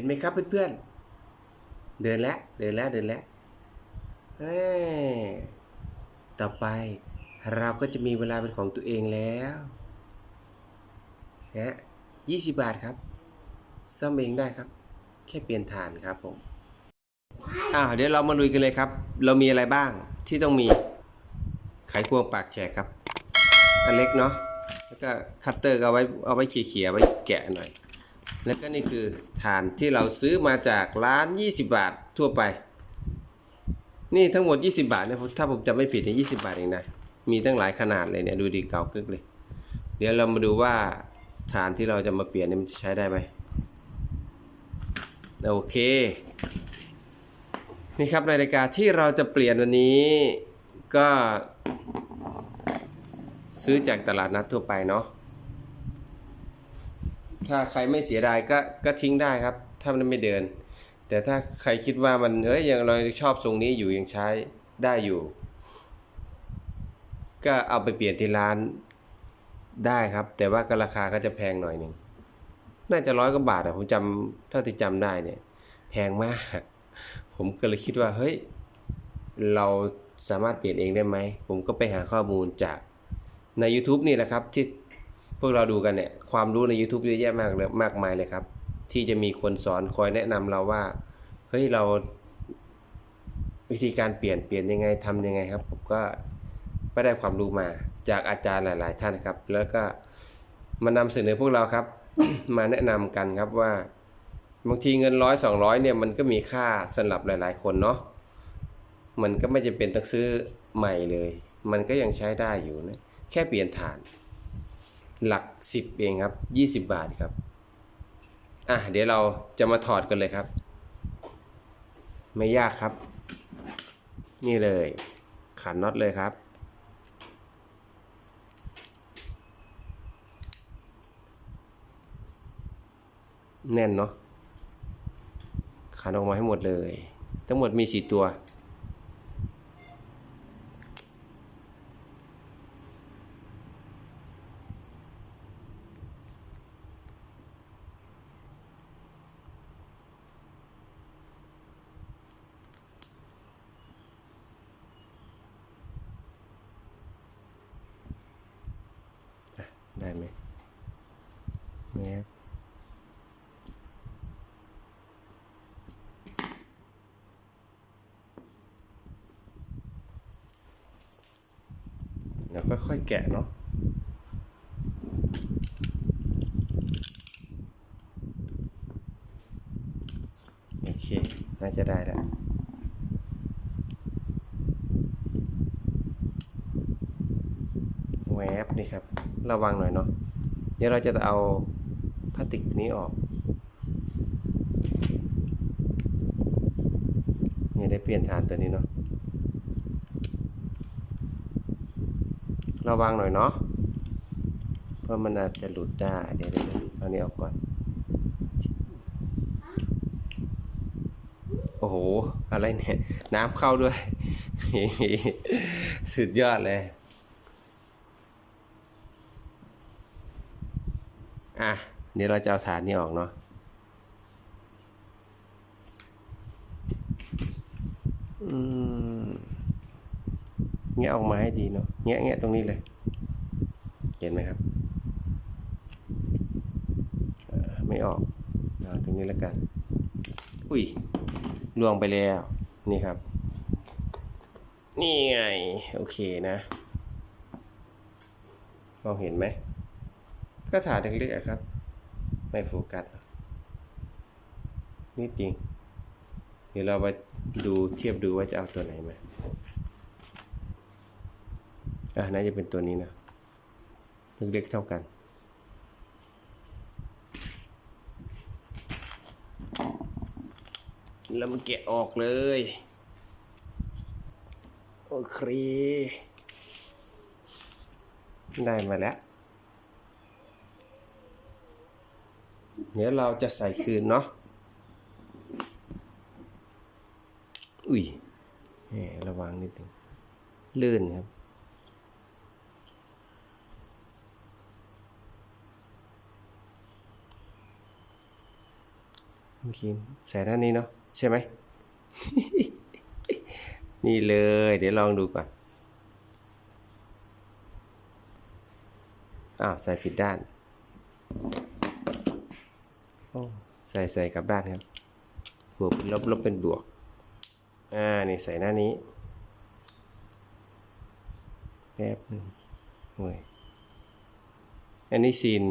ห็นไหมครับเพื่อนๆ เดินแล้ว เดินแล้ว เดินแล้วต่อไปเราก็จะมีเวลาเป็นของตัวเองแล้วนะยี่สิบบาทครับซ่อมเองได้ครับ แค่เปลี่ยนฐานครับผมอ้าวเดี๋ยวเรามาลุยกันเลยครับ เรามีอะไรบ้างที่ต้องมีไขควงปากแฉกครับ อันเล็กเนาะ แล้วก็คัตเตอร์ก็เอาไว้เอาไว้เขี่ยๆไว้แกะหน่อย แล้วก็นี่คือฐานที่เราซื้อมาจากร้าน 20 บาททั่วไป นี่ทั้งหมด 20 บาทเนี่ยถ้าผมจำไม่ผิดเนี่ย20บาทเองนะ มีตั้งหลายขนาดเลยเนี่ยดูดีเก่ากึกเลย เดี๋ยวเรามาดูว่าฐานที่เราจะมาเปลี่ยนเนี่ยมันจะใช้ได้ไหมโอเค นี่ครับนาฬิกาที่เราจะเปลี่ยนวันนี้ก็ซื้อจากตลาดนัดทั่วไปเนาะ ถ้าใครไม่เสียดายก็ก็ทิ้งได้ครับ ถ้ามันไม่เดิน แต่ถ้าใครคิดว่ามันเอ้ยยังเราชอบทรงนี้อยู่ยังใช้ได้อยู่ ก็เอาไปเปลี่ยนที่ร้านได้ครับ แต่ว่าก็ราคาก็จะแพงหน่อยหนึ่งน่าจะร้อยกว่าบาทอะผมจำเท่าที่จำได้เนี่ย แพงมาก ผมก็เลยคิดว่าเฮ้ยเราสามารถเปลี่ยนเองได้ไหม ผมก็ไปหาข้อมูลจากใน YouTube นี่แหละครับที่ พวกเราดูกันเนี่ยความรู้ใน YouTube เยอะแยะมากเลยมากมายเลยครับ ที่จะมีคนสอนคอยแนะนำเราว่าเฮ้ยเราวิธีการเปลี่ยนเปลี่ยนยังไงทำยังไงครับ ผมก็ไปได้ความรู้มาจากอาจารย์หลาย ๆ ท่านครับ แล้วก็มานำเสนอพวกเราครับ มาแนะนำกันครับว่าบางทีเงินร้อยสองร้อยเนี่ยมันก็มีค่าสำหรับหลาย ๆ คนเนาะมันก็ไม่จำเป็นต้องซื้อใหม่เลย มันก็ยังใช้ได้อยู่นะแค่เปลี่ยนฐาน หลักสิบเองครับยี่สิบบาทครับ อะเดี๋ยวเราจะมาถอดกันเลยครับ ไม่ยากครับ นี่เลยขันน็อตเลยครับ แน่นเนาะขันออกมาให้หมดเลย ทั้งหมดมีสี่ตัว ได้ไหมแมสเดี๋ยวค่อยๆแกะเนาะโอเค น่าจะได้แล้วบนี่ค ระวังหน่อยเนาะเดี๋ยวเราจะเอาพลาสติกนี้ออกเนี่ยได้เปลี่ยนฐานตัวนี้เนาะระวังหน่อยเนาะเพราะมันอาจจะหลุดได้เดี๋ยวเดี๋ยวเดี๋ยวเอานี้ออกก่อน โอ้โห อะไรเนี่ย น้ำเข้าด้วย สุดยอดเลย อะเดี๋ยวเราจะเอาฐานนี้ออกเนาะอืมแงะออกมาให้ดีเนาะแงะแงะตรงนี้เลย เห็นไหมครับไม่ออกเอาตรงนี้แล้วกัน อุ้ยล่วงไปแล้ว นี่ครับ นี่ไง โอเคนะมองเห็นไหม ก็ถาดเล็กๆอะครับ ไม่โฟกัสนิดจริง เดี๋ยวเราไปดูเทียบดูว่าจะเอาตัวไหนมาอะน่าจะเป็นตัวนี้นะเล็กๆเท่ากันแล้วมันแกะออกเลย โอเค ได้มาแล้ว เดี๋ยวเราจะใส่คืนเนาะอุ้ยแหมระวังนิดนึงลื่นครับโอเคใส่ด้านนี้เนาะใช่ไหม นี่เลย เดี๋ยวลองดูก่อน อ้าว ใส่ผิดด้าน ใส่ใส่กลับด้านครับบวกเป็นลบลบเป็นบวก อ่า นี่ใส่หน้านี้ แป๊บหนึงโอ้ยอันนี้ซีน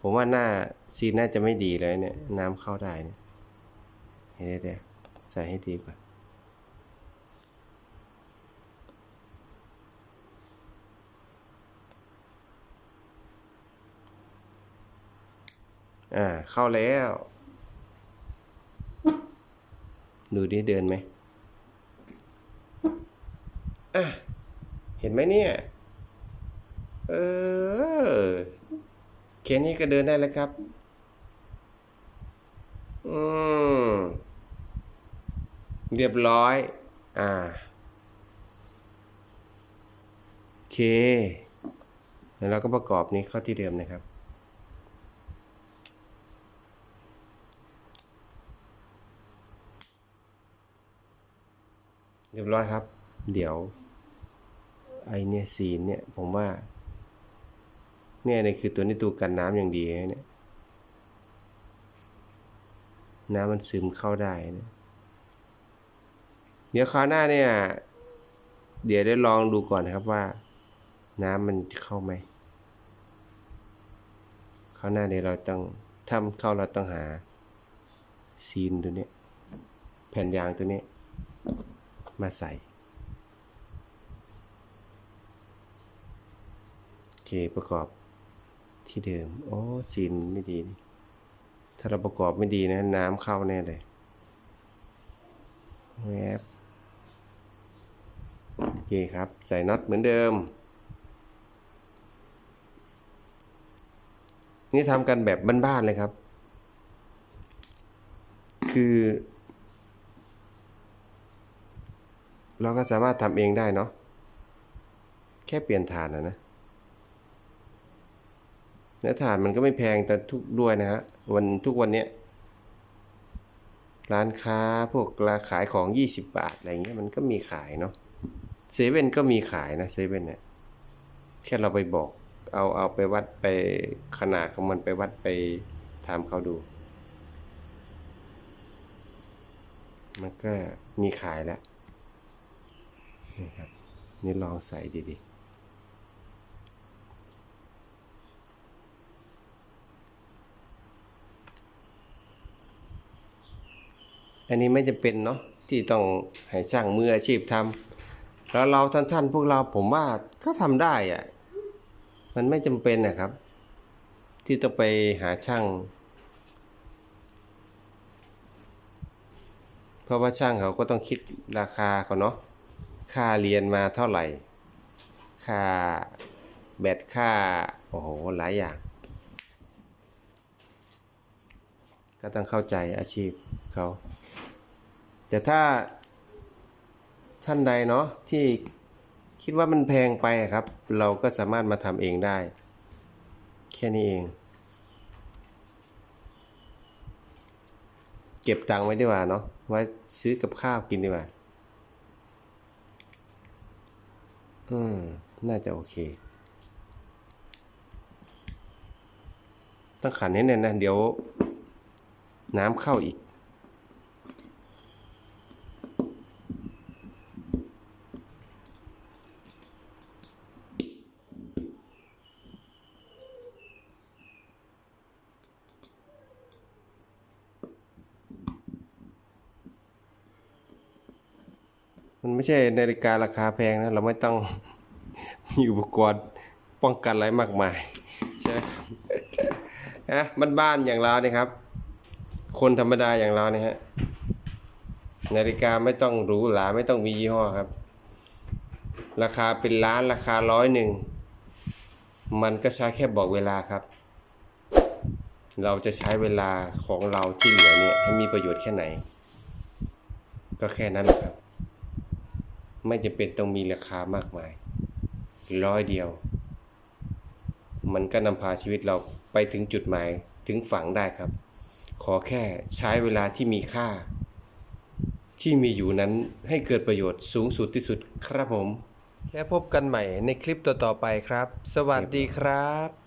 ผมว่าหน้าซีนน่าจะไม่ดีเลยเนี่ย น้ำเข้าได้เนี่ยเดี๋ยวเดี๋ยวใส่ให้ดีก่อน อ่า เข้าแล้ว ดูดิเดินไหมอะเห็นไหมเนี่ย เออแค่นี้ก็เดินได้แล้วครับ อืม เรียบร้อย อ่า โอเค แล้วเราก็ประกอบนี้เข้าที่เดิมนะครับ เรียบร้อยครับ เดี๋ยว ไอเนี่ยซีนเนี่ย ผมว่า เนี่ยนี่คือตัวนี้ตัวกันน้ำอย่างดีนะเนี่ย น้ำมันซึมเข้าได้นะเดี๋ยวคราวหน้าเนี่ย เดี๋ยวได้ลองดูก่อนนะครับว่า น้ำมันเข้าไหมคราวหน้าเดี๋ยวเราต้องถ้ามันเข้าเราต้องหาซีนตัวเนี้ยแผ่นยางตัวเนี้ย มาใส่ โอเคประกอบที่เดิม โอ้ซีนไม่ดี ถ้าเราประกอบไม่ดีนะ น้ำเข้าแน่เลยแวบโอเคครับ ใส่น็อตเหมือนเดิม นี่ทำกันแบบบ้านๆเลยครับ คือ เราก็สามารถทำเองได้เนาะแค่เปลี่ยนฐานนะนะเนื้อถ่านมันก็ไม่แพงแต่ทุกด้วยนะฮะวันทุกวันเนี้ยร้านค้าพวกราขายของ 20 บาทอะไรเงี้ยมันก็มีขายเนาะเซเว่นก็มีขายนะเซเว่นเนี่ยแค่เราไปบอก เอาเอาไปวัดไปขนาดของมันไปวัดไปถามเขาดู มันก็มีขายแล้ว นี่ครับ นี่ลองใส่ดีๆอันนี้ไม่จะเป็นเนาะที่ต้องให้ช่างมืออาชีพทำแล้วเราท่านท่านๆพวกเราผมว่าก็ทำได้อะมันไม่จำเป็นนะครับ ที่ต้องไปหาช่าง เพราะว่าช่างเขาก็ต้องคิดราคาเขาเนาะ ค่าเรียนมาเท่าไหร่ ค่าแบตค่า โอ้โห หลายอย่าง ก็ต้องเข้าใจอาชีพเขาแต่ถ้าท่านใดเนาะที่คิดว่ามันแพงไปครับ เราก็สามารถมาทำเองได้ แค่นี้เอง เก็บตังค์ไว้ดีกว่าเนาะไว้ซื้อกับข้าวกินดีกว่า อืม น่าจะโอเค ต้องขันให้แน่นนะ เดี๋ยว น้ำเข้าอีก มันไม่ใช่นาฬิการาคาแพงนะ เราไม่ต้องมีอุปกรณ์ป้องกันอะไรมากมายใช่ไหมนะบ้านๆอย่างเราเนี่ยครับ คนธรรมดาอย่างเราเนี่ยฮะนาฬิกาไม่ต้องหรูหราไม่ต้องมียี่ห้อครับ ราคาเป็นล้านราคาร้อยหนึ่งมันก็ใช้แค่บอกเวลาครับ เราจะใช้เวลาของเราที่เหลือเนี่ยให้มีประโยชน์แค่ไหน ก็แค่นั้นแหละครับ ไม่จะเป็นต้องมีราคามากมาย ร้อยเดียว มันก็นำพาชีวิตเราไปถึงจุดหมายถึงฝังได้ครับ ขอแค่ใช้เวลาที่มีค่า ที่มีอยู่นั้นให้เกิดประโยชน์สูงสุดที่สุดครับผม และพบกันใหม่ในคลิปต่อๆไปครับ สวัสดีครับ